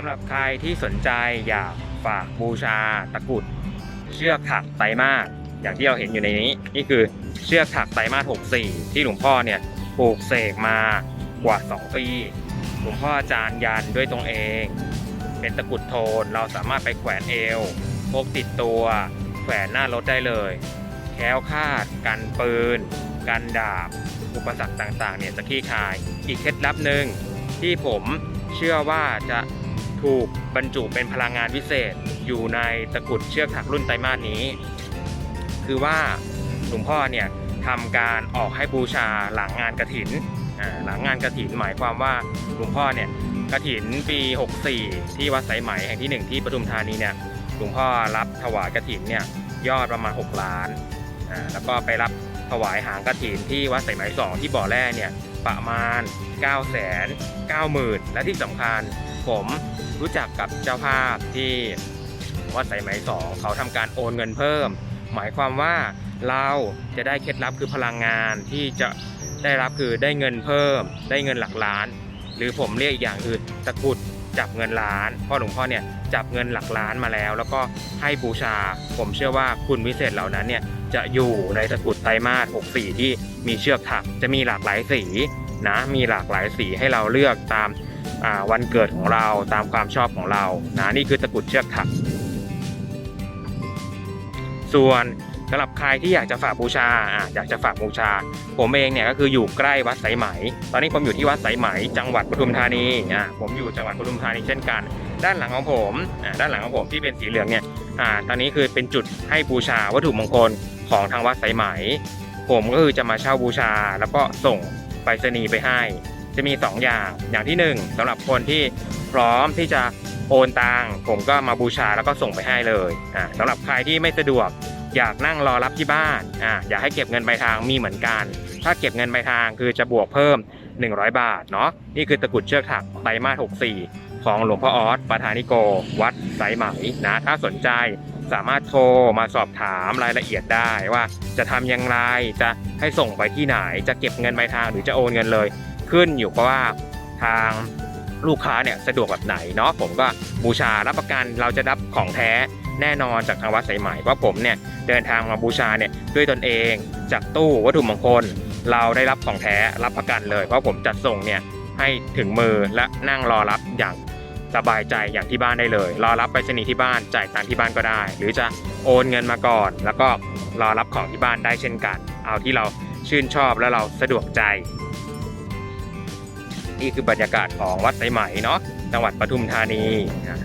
ำหรับใครที่สนใจอยากฝากบูชาตะกุด เชือกถักไตรมาสอย่างที่เราเห็นอยู่ในนี้ นี่คือเชือกถักไตรมาส64 ที่หลวงพ่อเนี่ยปลูกเสกมากว่า 2 ปี หลวงพ่ออาจารย์ยันด้วยตรงเอง เป็นตะกุดโทนเราสามารถไปแขวนเอวพกติดตัวแขวนหน้ารถได้เลย แค้วคาด กันปืน กันดาบ อุปสรรคต่างๆเนี่ยจะคลี่คาย อีกเคล็ดลับหนึ่งที่ผมเชื่อว่าจะ ถูกบรรจุเป็นพลังงานวิเศษอยู่ในตะกุดเชือกถักรุ่นไตรมาสนี้ คือว่าหลวงพ่อเนี่ยทำการออกให้บูชาหลังงานกระถินอ่าหลังงานกระถินหมายความว่าหลวงพ่อเนี่ยกระถินปี 64 ที่วัดสายไหมแห่งที่หนึ่งที่ปทุมธานีเนี่ยหลวงพ่อรับถวายกระถินเนี่ยยอดประมาณ 6 ล้านแล้วก็ไปรับถวายหางกระถินที่วัดสายไหมสองที่บ่อแร่เนี่ยประมาณ 9 9 0 0 0 0 และที่สำคัญ ผมรู้จักกับเจ้าภาพที่วัดสายไหมสองเขาทำการโอนเงินเพิ่ม หมายความว่าเราจะได้เคล็ดลับคือพลังงานที่จะได้รับคือได้เงินเพิ่ม ได้เงินหลักล้าน หรือผมเรียกอีกอย่างคือตะกุดจับเงินล้านพ่อหลวงพ่อเนี่ยจับเงินหลักล้านมาแล้ว แล้วก็ให้บูชา ผมเชื่อว่าคุณวิเศษเหล่านั้นเนี่ยจะอยู่ในตะกุดไตรมาส64ที่มีเชือกถักจะมีหลากหลายสีนะมีหลากหลายสีให้เราเลือกตาม วันเกิดของเราตามความชอบของเรานะนี่คือตะกุดเชือกถัก ส่วนสำหรับใครที่อยากจะฝากบูชาออยากจะฝากบูชา ผมเองเนี่ยก็คืออยู่ใกล้วัดสายไหม ตอนนี้ผมอยู่ที่วัดสายไหม จังหวัดปทุมธานีอะผมอยู่จังหวัดปทุมธานีเช่นกัน ด้านหลังของผมด้านหลังของผมที่เป็นสีเหลืองเนี่ยอตอนนี้คือเป็นจุดให้บูชาวัตถุมงคลของทางวัดสายไหม ผมก็คือจะมาเช่าบูชา แล้วก็ส่งไปรษณีย์ไปให้ จะมี 2 อย่างอย่างที่ 1สำหรับคนที่พร้อมที่จะโอนตังผมก็มาบูชาแล้วก็ส่งไปให้เลยอ่าสำหรับใครที่ไม่สะดวกอยากนั่งรอรับที่บ้านอ่าอยากให้เก็บเงินปลายทางมีเหมือนกัน ถ้าเก็บเงินปลายทางคือจะบวกเพิ่ม 100 บาทเนาะนี่คือตะกุดเชือกถักไตรมาส64 ของหลวงพ่อออสประธานิโก วัดสายไหมนะถ้าสนใจสามารถโทรมาสอบถามรายละเอียดได้ว่าจะทำอย่างไรจะให้ส่งไปที่ไหนจะเก็บเงินปลายทางหรือจะโอนเงินเลย ขึ้นอยู่กับว่าทางลูกค้าเนี่ยสะดวกแบบไหนเนาะผมก็บูชารับประกันเราจะรับของแท้แน่นอนจากทางวัดสายไหมเพราะผมเนี่ยเดินทางมาบูชาเนี่ยด้วยตนเองจากตู้วัตถุมงคล เราได้รับของแท้รับประกันเลย เพราะผมจัดส่งเนี่ยให้ถึงมือและนั่งรอรับอย่างสบายใจอย่างที่บ้านได้เลย รอรับไปรษณีที่บ้านจ่ายตังที่บ้านก็ได้ หรือจะโอนเงินมาก่อน แล้วก็รอรับของที่บ้านได้เช่นกัน เอาที่เราชื่นชอบและเราสะดวกใจ นี่คือบรรยากาศของวัดไสไหมเนาะจังหวัดปทุมธานีนะ